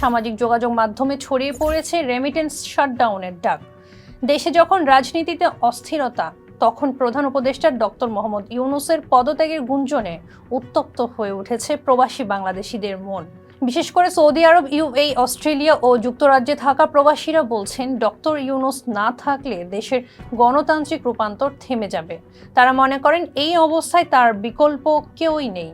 সামাজিক যোগাযোগ মাধ্যমে ছড়িয়ে পড়েছে রেমিটেন্স শাটডাউনের ডাক। দেশে যখন রাজনীতিতে অস্থিরতা, তখন প্রধান উপদেষ্টা ডক্টর মোহাম্মদ ইউনুসের পদত্যাগের গুঞ্জনে উত্তপ্ত হয়ে উঠেছে প্রবাসী বাংলাদেশিদের মন। বিশেষ করে সৌদি আরব ইউএই অস্ট্রেলিয়া ও যুক্তরাজ্যে থাকা প্রবাসীরা বলছেন, ডক্টর ইউনুস না থাকলে দেশের গণতান্ত্রিক রূপান্তর থেমে যাবে। তারা মনে করেন, এই অবস্থায় তার বিকল্প কেউই নেই।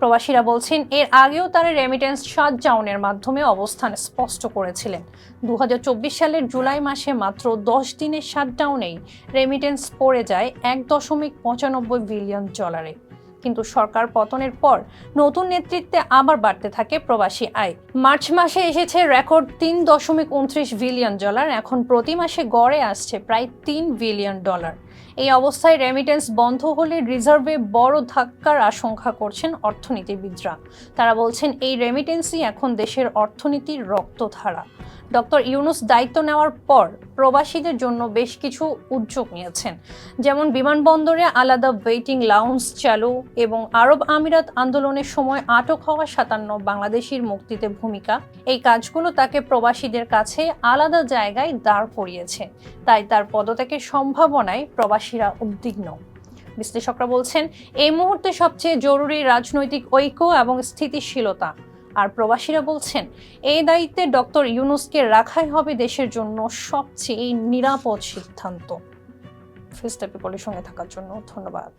প্রবাসীরা বলছেন, এর আগেও তারা রেমিটেন্স শাটডাউনের মাধ্যমে অবস্থান স্পষ্ট করেছিলেন। দু হাজার চব্বিশ সালের জুলাই মাসে মাত্র দশ দিনের শাটডাউনেই রেমিটেন্স পড়ে যায় এক দশমিক পঁচানব্বই বিলিয়ন ডলারে কিন্তু সরকার পতনের পর নতুন নেতৃত্বে আবার বাড়তে থাকে প্রবাসী আয়। মার্চ মাসে এসেছে রেকর্ড তিন দশমিক উনত্রিশ বিলিয়ন ডলার এখন প্রতি মাসে গড়ে আসছে প্রায় তিন বিলিয়ন ডলার এই অবস্থায় রেমিটেন্স বন্ধ হলে রিজার্ভে বড় ধাক্কার আশঙ্কা করছেন অর্থনীতিবিদরা। তারা বলছেন, এই রেমিটেন্সই এখন দেশের অর্থনীতির রক্তধারা। ডক্টর ইউনুস দায়িত্ব নেওয়ার পর প্রবাসীদের জন্য বেশ কিছু উদ্যোগ নিয়েছেন। যেমন বিমানবন্দরে আলাদা ওয়েটিং লাউঞ্জ চালু এবং আরব আমিরাত আন্দোলনের সময় আটক হওয়া সাতান্ন বাংলাদেশির মুক্তিতে ভূমিকা। এই কাজগুলো তাকে প্রবাসীদের কাছে আলাদা জায়গায় দাঁড় করিয়েছে। তাই তার পদত্যাগের সম্ভাবনায় প্রবাসীরা উদ্বিগ্ন। বিশ্লেষকরা বলছেন, এই মুহূর্তে সবচেয়ে জরুরি রাজনৈতিক ঐক্য এবং স্থিতিশীলতা। আর প্রবাসীরা বলছেন, এই দায়িত্বে ডক্টর ইউনুসকে রাখাই হবে দেশের জন্য সবচেয়ে নিরাপদ সিদ্ধান্ত। ফেস্টাপি পিপলের সঙ্গে থাকার জন্য ধন্যবাদ।